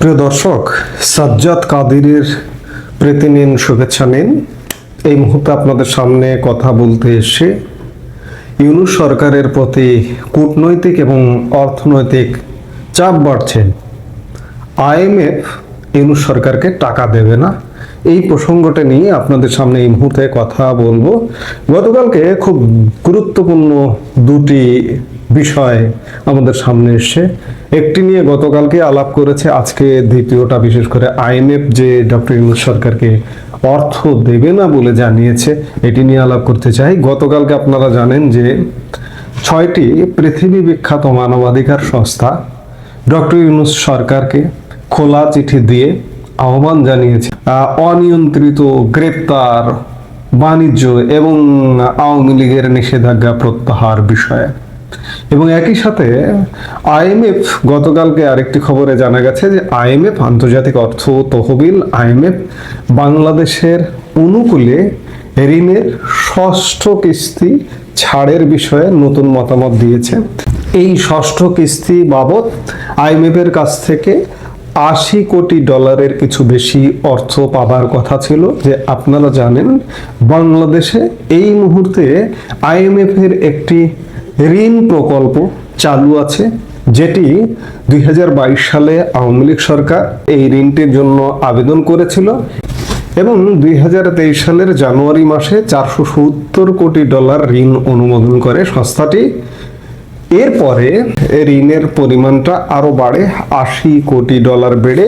প্রিয় দর্শক, সাজ্জাদ কাদিরের প্রীতি নিন শুভেচ্ছা নিন। এই মুহূর্তে আপনাদের সামনে কথা বলতে এসে ইউনুস সরকারের প্রতি কূটনৈতিক এবং অর্থনৈতিক চাপ বাড়ছে। আইএমএফ ইউনুস সরকারকে টাকা দেবে না। এই প্রসঙ্গটা নিয়ে আপনাদের সামনে এই মুহূর্তে কথা বলব। গতকালকে খুব গুরুত্বপূর্ণ দুটি বিষয় আমাদের সামনে এসে একটি নিয়ে গতকালকে আলাপ করেছে, আজকে দ্বিতীয়টা বিশেষ করে আইএমএফ যে ডক্টর ইউনুস সরকারকে অর্থ দেবে না বলে জানিয়েছে, এটি নিয়ে আলাপ করতে চাই। গতকালকে আপনারা জানেন যে ছয়টি পৃথিবী বিখ্যাত মানবাধিকার সংস্থা ডক্টর ইউনুস সরকারকে খোলা চিঠি দিয়ে আহ্বান জানিয়েছে। অনিয়ন্ত্রিত গ্রেপ্তার, বাণিজ্য এবং আওয়ামী লীগের নিষেধাজ্ঞা প্রত্যাহার বিষয়ে। এবং একই সাথে আইএমএফ গতকালকে আরেকটি খবরে জানা গেছে যে আইএমএফ, আন্তর্জাতিক অর্থ তহবিল আইএমএফ, বাংলাদেশের অনুকূলে ঋণের ষষ্ঠ কিস্তি ছাড়ের বিষয়ে নতুন মতামত দিয়েছে। এই ষষ্ঠ কিস্তি বাবদ আইএমএফ এর কাছ থেকে আশি কোটি ডলারের কিছু বেশি অর্থ পাবার কথা ছিল যে আপনারা জানেন, বাংলাদেশে এই মুহূর্তে আইএমএফ এর একটি ঋণ প্রকল্প চালু আছে, যেটি দুই হাজার বাইশ সালে আওয়ামী লীগ সরকার এই ঋণটির জন্য আবেদন করেছিল এবং দুই হাজার তেইশ সালের জানুয়ারি মাসে চারশো সত্তর কোটি ডলার ঋণ অনুমোদন করে সংস্থাটি। এরপরে ঋণের পরিমাণটা আরও বাড়ে, আশি কোটি ডলার বেড়ে,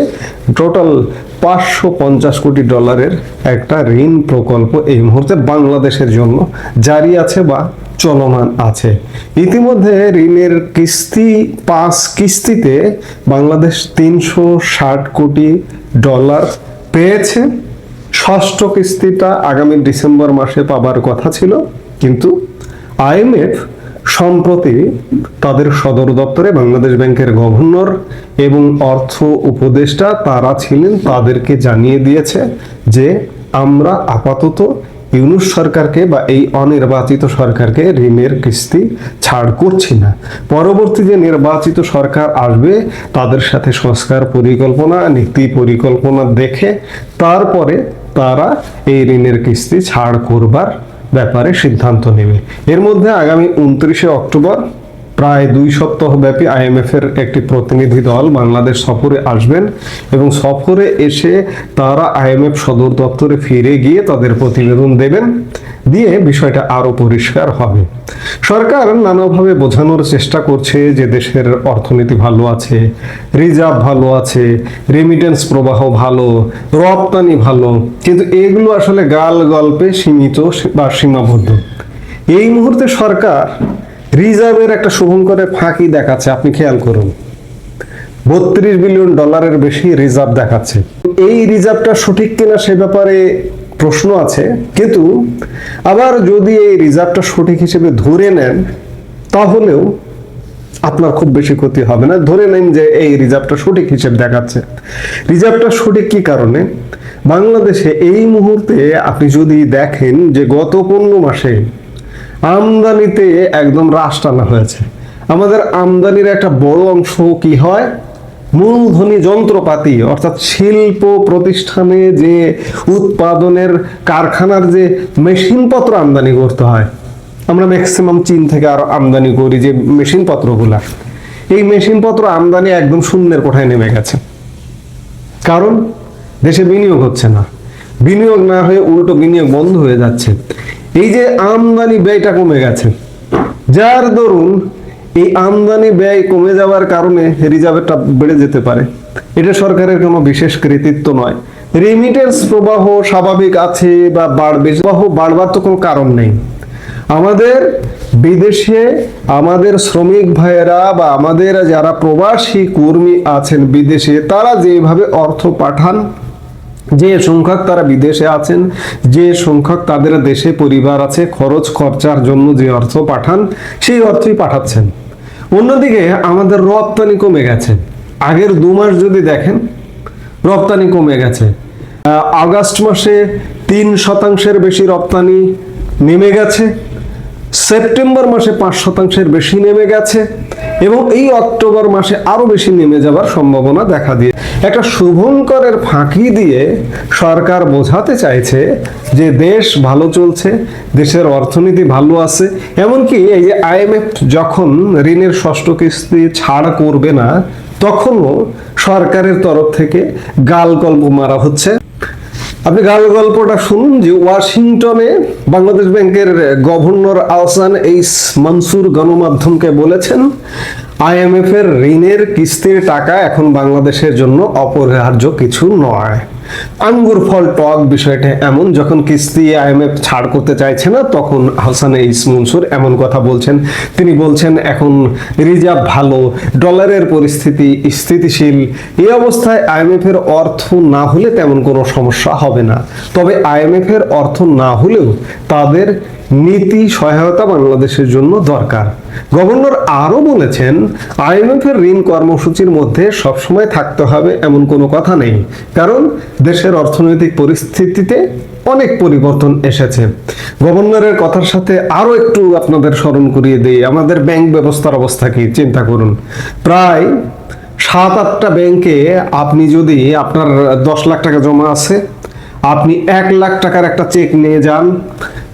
টোটাল পাঁচশো পঞ্চাশ কোটি ডলারের একটা ঋণ প্রকল্প এই মুহূর্তে বাংলাদেশের জন্য জারি আছে বা চলমান আছে। ইতিমধ্যে ঋণের কিস্তি, পাঁচ কিস্তিতে বাংলাদেশ তিনশো ষাট কোটি ডলার পেয়েছে। ষষ্ঠ কিস্তিটা আগামী ডিসেম্বর মাসে পাবার কথা ছিল, কিন্তু আইএমএফ সম্প্রতি তাদের সদর দপ্তরে বাংলাদেশ ব্যাংকের গভর্নর এবং অর্থ উপদেষ্টা তারা ছিলেন তাদেরকে জানিয়ে দিয়েছে যে আমরা আপাতত ইউনুস সরকারকে বা এই অনির্বাচিত সরকারকে ঋণের কিস্তি ছাড় করছি না। পরবর্তী যে নির্বাচিত সরকার আসবে, তাদের সাথে সংস্কার পরিকল্পনা, নীতি পরিকল্পনা দেখে তারপরে তারা এই ঋণের কিস্তি ছাড় করবার ব্যাপারে সিদ্ধান্ত নেবে। এর মধ্যে আগামী উনত্রিশে অক্টোবর প্রায় দুই সপ্তাহ ব্যাপী আইএমএফ এর একটি প্রতিনিধি দল বাংলাদেশ সফরে আসবেন এবং সফরে এসে তারা আইএমএফ সদর দপ্তরে ফিরে গিয়ে তাদের প্রতিবেদন দেবেন। দিয়ে বিষয়টা আরও পরিষ্কার হবে। সরকার নানাভাবে বোঝানোর চেষ্টা করছে যে দেশের অর্থনীতি ভালো আছে, রিজার্ভ ভালো আছে রেমিটেন্স প্রবাহ ভালো, রপ্তানি ভালো, কিন্তু এগুলো আসলে গাল গল্পে সীমিত বা সীমাবদ্ধ। এই মুহূর্তে সরকার রিজার্ভের একটা শুভঙ্করের ফাঁকি দেখাচ্ছে, আপনি খেয়াল করুন। বত্রিশ বিলিয়ন ডলারের বেশি রিজার্ভ দেখাচ্ছে। এই রিজার্ভটা সঠিক কিনা সে ব্যাপারে প্রশ্ন আছে, কিন্তু আবার যদি এই রিজার্ভটা সঠিক হিসেবে ধরে নেন, তাহলেও আপনার খুব বেশি ক্ষতি হবে না। ধরে নেন যে এই রিজার্ভটা সঠিক হিসেবে দেখাচ্ছে। রিজার্ভটা সঠিক কি কারণে? বাংলাদেশে এই মুহূর্তে আপনি যদি দেখেন যে গত পনেরো মাসে আমদানিতে একদম হ্রাস টানা হয়েছে। আমাদের আমদানির একটা বড় অংশ কি হয়? মূলধনী যন্ত্রপাতি, অর্থাৎ শিল্প প্রতিষ্ঠানে যে উৎপাদনের কারখানার যে মেশিনপত্র আমদানি করতে হয়, আমরা ম্যাক্সিমাম চীন থেকে আরও আমদানি করি যে মেশিনপত্রগুলা। এই মেশিনপত্র আমদানি একদম শূন্যের কোঠায় নেমে গেছে। কারণ দেশে বিনিয়োগ হচ্ছে না। বিনিয়োগ না হয়ে উল্টো বিনিয়োগ বন্ধ হয়ে যাচ্ছে। এই যে আমদানি ব্যয়টা কমে গেছে, যার দরুন এই আমদানি ব্যয় কমে যাওয়ার কারণে রিজার্ভেরটা বেড়ে যেতে পারে। এটা সরকারের কোনো বিশেষ কৃতিত্ব নয়। রেমিটেন্স প্রবাহ স্বাভাবিক আছে বা বাড়বে, প্রবাহ বাড়বার তো কোনো কারণ নেই। আমাদের বিদেশে আমাদের শ্রমিক ভাইয়েরা বা আমাদের যারা প্রবাসী কর্মী আছেন বিদেশে, তারা যেভাবে অর্থ পাঠান যে সংখ্যক তারা বিদেশে আছেন, যে সংখ্যক তাদের দেশে পরিবার আছে, খরচ, খরচার জন্য যে অর্থ পাঠান, সেই অর্থই পাঠাচ্ছেন। অন্যদিকে আমাদের রপ্তানি কমে গেছে। আগের দু মাস যদি দেখেন, রপ্তানি কমে গেছে। আগস্ট মাসে তিন শতাংশের বেশি রপ্তানি নেমে গেছে। সেপ্টেম্বর মাসে পাঁচ শতাংশের বেশি নেমে গেছে। এবং এই অক্টোবর মাসে আরও বেশি নেমে যাবার সম্ভাবনা দেখা দিয়ে একটা শুভঙ্করের ফাঁকি দিয়ে সরকার বোঝাতে চাইছে যে দেশ ভালো চলছে, দেশের অর্থনীতি ভালো আছে, এমনকি এই যে আইএমএফ যখন ঋণের ষষ্ঠ কিস্তি ছাড় করবে না, তখনও সরকারের তরফ থেকে গাল গল্প মারা হচ্ছে। আপনি গাল গল্পটা শুনুন যে ওয়াশিংটনে বাংলাদেশ ব্যাংকের গভর্নর আহসান এইস মনসুর গণমাধ্যমকে বলেছেন আইএমএফ এর ঋণের কিস্তির টাকা এখন বাংলাদেশের জন্য অপরিহার্য কিছু নয়। আঙ্গুর ফল টক বিষয়টা এমন, যখন কিস্তি আইএমএফ ছাড় করতে চাইছে না, তখন হাসান এইস মনসুর এমন কথা বলছেন। তিনি বলছেন, এখন রিজার্ভ ভালো, ডলারের পরিস্থিতি স্থিতিশীল। এই অবস্থায় আইএমএফ এর অর্থ না হলে তেমন কোনো সমস্যা হবে না। তবে আইএমএফ এর অর্থ না হলেও তাদের নীতি সহায়তা বাংলাদেশের জন্য দরকার। গভর্নর আরও বলেছেন আইএমএফ এর ঋণ কর্মসূচির মধ্যে সবসময় থাকতে হবে, এমন কোনো কথা নেই। কারণ দেশের অর্থনৈতিক পরিস্থিতিতে অনেক পরিবর্তন এসেছে। গভর্নরের কথার সাথে আরও একটু আপনাদের স্মরণ করিয়ে দিই। আমাদের ব্যাংক ব্যবস্থার অবস্থা কি? চিন্তা করুন। প্রায় সাত আটটা ব্যাংকে আপনি যদি আপনার দশ লাখ টাকা জমা আছে, আপনি এক লাখ টাকার একটা চেক নিয়ে যান,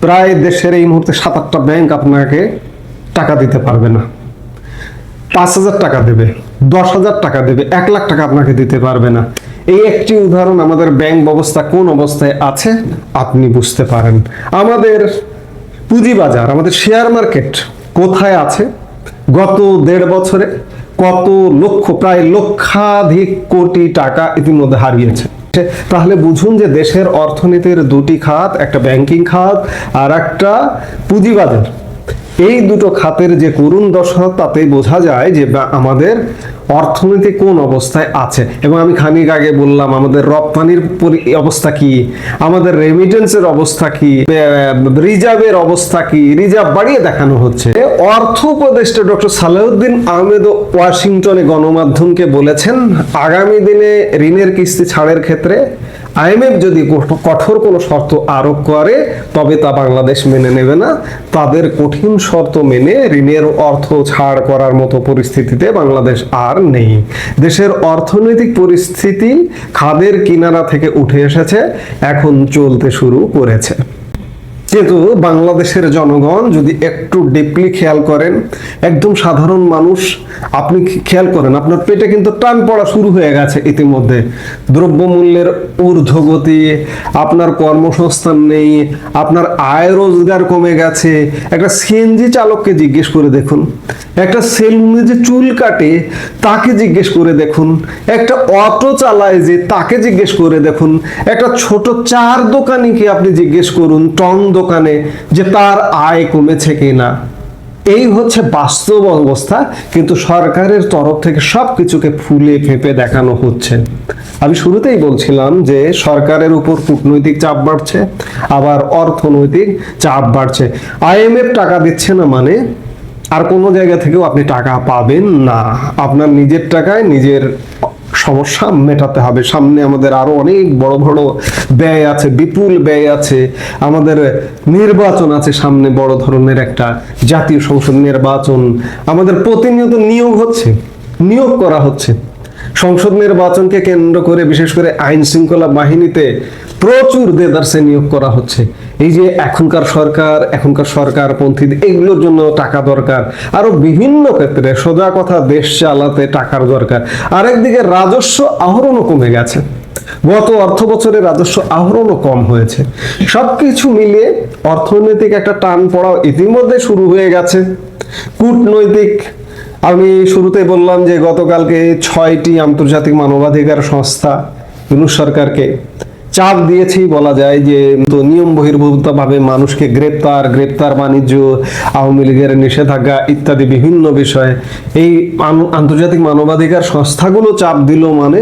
প্রায় দেশের এই মুহূর্তে সাত আটটা ব্যাংক আপনাকে টাকা দিতে পারবে না। পাঁচ হাজার টাকা দেবে, দশ হাজার টাকা দেবে, এক লাখ টাকা আপনাকে দিতে পারবে না। এই একটি উদাহরণ আমাদের ব্যাংক ব্যবস্থা কোন অবস্থায় আছে আপনি বুঝতে পারেন। আমাদের পুঁজিবাজার, আমাদের শেয়ার মার্কেট কোথায় আছে? গত দেড় বছরে কত লক্ষ, প্রায় লক্ষাধিক কোটি টাকা ইতিমধ্যে হারিয়েছে। তাহলে বুঝুন যে দেশের অর্থনীতির দুটি খাত, একটা ব্যাংকিং খাত আর একটা পুঁজিবাজার। এই দুটো খাতের যে করুণ দশা, তাতে বোঝা যায় যে আমাদের অর্থনীতি কোন অবস্থায় আছে। এবং আমি খানিক আগে বললাম, আমাদের রপ্তানির অবস্থা কি? আমাদের রেমিটেন্সের অবস্থা কি? রিজার্ভের অবস্থা কি? রিজার্ভ বাড়িয়ে দেখানো হচ্ছে। অর্থ উপদেষ্টা ডক্টর সালাউদ্দিন আহমেদ ওয়াশিংটনে গণমাধ্যমকে বলেছেন, আগামী দিনে ঋণের কিস্তি ছাড়ের ক্ষেত্রে আইএমএফ যদি কঠোর কোনো শর্ত আরোপ করে, তবে তা বাংলাদেশ মেনে নেবে না। তাদের কঠিন শর্ত মেনে ঋণের অর্থ ছাড় করার মতো পরিস্থিতিতে বাংলাদেশ আর নেই। দেশের অর্থনৈতিক পরিস্থিতি খাদের কিনারা থেকে উঠে এসেছে, এখন চলতে শুরু করেছে। কিন্তু বাংলাদেশের জনগণ যদি একটু ডিপলি খেয়াল করেন, একদম সাধারণ মানুষ, আপনি খেয়াল করেন, আপনার পেটে কিন্তু টান পড়া শুরু হয়ে গেছে ইতিমধ্যে। দ্রব্যমূল্যের ঊর্ধ্বগতি, আপনার কর্মসংস্থান নেই, আপনার আয় রোজগার কমে গেছে। একটা সিএনজি চালককে জিজ্ঞেস করে দেখুন, একটা সেলুনে যে চুল কাটে, তাকে জিজ্ঞেস করে দেখুন, একটা অটো চালায় যে তাকে জিজ্ঞেস করে দেখুন, একটা ছোট চার দোকানিকে আপনি জিজ্ঞেস করুন টং দোকানে যে তার আয় কমেছে কিনা। এই হচ্ছে বাস্তব অবস্থা, কিন্তু সরকারের তরফ থেকে সব কিছুকে ফুলে ফেঁপে দেখানো হচ্ছে। আমি শুরুতেই বলছিলাম যে সরকারের উপর কূটনৈতিক চাপ বাড়ছে, আবার অর্থনৈতিক চাপ বাড়ছে। আইএমএফ টাকা দিচ্ছে না মানে আর কোনো জায়গা থেকেও আপনি টাকা পাবেন না। আপনার নিজের টাকায় নিজের সমস্যা মেটাতে হবে। সামনে আমাদের আরও অনেক বড় বড় ব্যয় আছে, বিপুল ব্যয় আছে। আমাদের নির্বাচন আছে সামনে বড় ধরনের একটা জাতীয় সংসদ নির্বাচন। আমাদের প্রতিনিয়ত নিয়োগ হচ্ছে, নিয়োগ করা হচ্ছে। সংসদ নির্বাচনকে কেন্দ্র করে, বিশেষ করে আইন শৃঙ্খলা বাহিনীতে প্রচুর দেদারসে নিয়োগ করা হচ্ছে। এই যে এখনকার সরকার এখনকার সরকার পন্থী এগুলোর জন্য টাকা দরকার। আরও বিভিন্ন ক্ষেত্রে সোজা কথা, দেশ চালাতে টাকার দরকার। আরেকদিকে রাজস্ব আহরণও কমে গেছে। গত অর্থ বছরে রাজস্ব আহরণও কম হয়েছে। সবকিছু মিলিয়ে অর্থনৈতিক একটা টান পড়াও ইতিমধ্যে শুরু হয়ে গেছে। কূটনৈতিক, আমি শুরুতে বললাম যে গতকালকে ছয়টি আন্তর্জাতিক মানবাধিকার সংস্থা, ইউনুস সরকারকে। চাপ দিয়েছি বলা যায় যে, তো নিয়ম বহির্ভূত ভাবে মানুষকে গ্রেপ্তার গ্রেপ্তার বাণিজ্য, আওয়ামী লীগের নিষেধাজ্ঞা ইত্যাদি বিভিন্ন বিষয়ে। এই আন্তর্জাতিক মানবাধিকার সংস্থাগুলো চাপ দিল মানে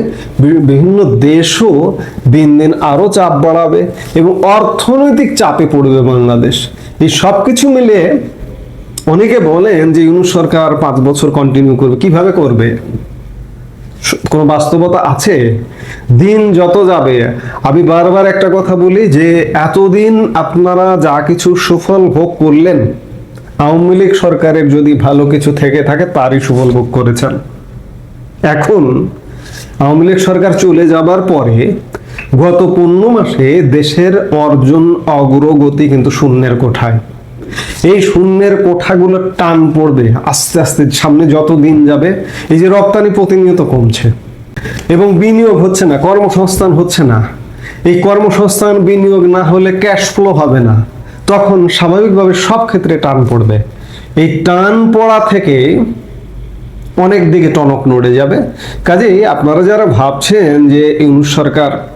বিভিন্ন দেশও দিন দিন আরও চাপ বাড়াবে এবং অর্থনৈতিক চাপে পড়বে বাংলাদেশ। এই সব কিছু মিলিয়ে অনেকে বলেন যে, ইউনুস সরকার পাঁচ বছর কন্টিনিউ করবে, কীভাবে করবে? কোনো বাস্তবতা আছে? দিন যত যাবে, আমি বারবার একটা কথা বলি যে এতদিন আপনারা যা কিছু সুফল ভোগ করলেন, আওয়ামী লীগ সরকারের যদি ভালো কিছু থেকে থাকে, তারই সুফল ভোগ করেছেন। এখন আওয়ামী লীগ সরকার চলে যাবার পরে গত পূর্ণ মাসে দেশের অর্জন অগ্রগতি কিন্তু শূন্যের কোঠায়। এই শূন্যের কোঠাগুলো টান পড়বে আস্তে আস্তে, সামনে যত দিন যাবে, এই যে রপ্তানি প্রতিনিয়ত কমছে। এবং বিনিয়োগ হচ্ছে না, কর্মসংস্থান হচ্ছে না। এই কর্মসংস্থান বিনিয়োগ না হলে ক্যাশ ফ্লো হবে না। তখন স্বাভাবিকভাবে সব ক্ষেত্রে টান পড়বে। এই টান পড়া থেকে অনেক দিকে টনক নড়ে যাবে। কাজেই আপনারা যারা ভাবছেন যে ইউনুস সরকার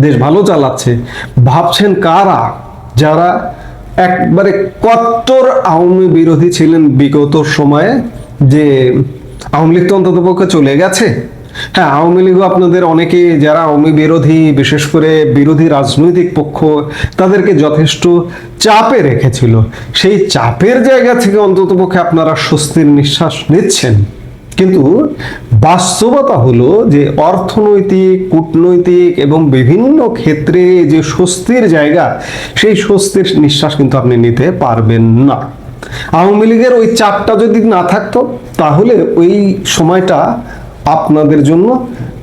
দেশ ভালো চালাচ্ছে, ভাবছেন কারা? যারা একবারে কট্টর আওয়ামী বিরোধী ছিলেন বিগত সময়ে যে আওয়ামী লীগ তো অন্তত পক্ষে চলে গেছে। হ্যাঁ আওয়ামী লীগও আপনাদের অনেকে যারা আওয়ামী বিরোধী, বিশেষ করে বিরোধী রাজনৈতিক পক্ষ, তাদেরকে যথেষ্ট চাপে রেখেছিল। সেই চাপের জায়গা থেকে অন্তত পক্ষে আপনারা স্বস্তির নিঃশ্বাস নিচ্ছেন। কিন্তু বাস্তবতা হলো যে অর্থনৈতিক, কূটনৈতিক এবং বিভিন্ন ক্ষেত্রে যে স্বস্তির জায়গা, সেই স্বস্তির নিঃশ্বাস কিন্তু আপনি নিতে পারবেন না। আওয়ামী লীগের ওই চাপটা যদি না থাকতো, তাহলে ওই সময়টা আপনাদের জন্য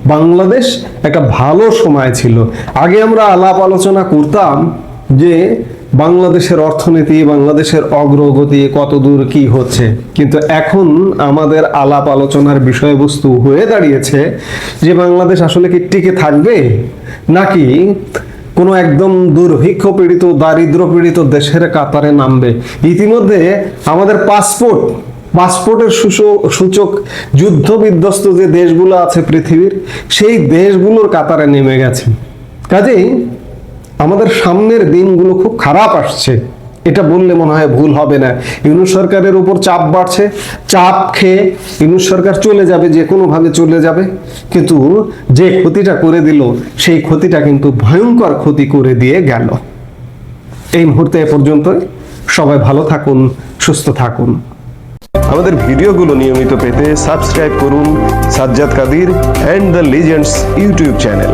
বাংলাদেশ একটা ভালো সময় ছিল। আগে আমরা আলাপ আলোচনা করতাম যে বাংলাদেশের অর্থনীতি, বাংলাদেশের অগ্রগতি কত দূর কি হচ্ছে। কিন্তু এখন আমাদের আলাপ আলোচনার বিষয়বস্তু হয়ে দাঁড়িয়েছে যে বাংলাদেশ আসলে কি টিকে থাকবে নাকি কোনো একদম দুর্ভিক্ষ পীড়িত, দারিদ্র পীড়িত দেশের কাতারে নামবে। ইতিমধ্যে আমাদের পাসপোর্ট, পাসপোর্টের সূচক যুদ্ধ বিধ্বস্ত যে দেশগুলো আছে পৃথিবীর, সেই দেশগুলোর কাতারে নেমে গেছে। কাজেই আমাদের সামনের দিনগুলো খুব খারাপ আসছে। এটা বললে মনে হয় ভুল হবে না। ইউনুস সরকারের উপর চাপ বাড়ছে, চাপ খেয়ে ইউনুস সরকার চলে যাবে, যে কোনোভাবে চলে যাবে। কিন্তু যে ক্ষতিটা করে দিল, সেই ক্ষতিটা কিন্তু ভয়ঙ্কর ক্ষতি করে দিয়ে গেল। এই মুহূর্তে এ পর্যন্তই। সবাই ভালো থাকুন, সুস্থ থাকুন। আমাদের ভিডিওগুলো নিয়মিত পেতে সাবস্ক্রাইব করুন Sajjad Kadir and the legends YouTube channel.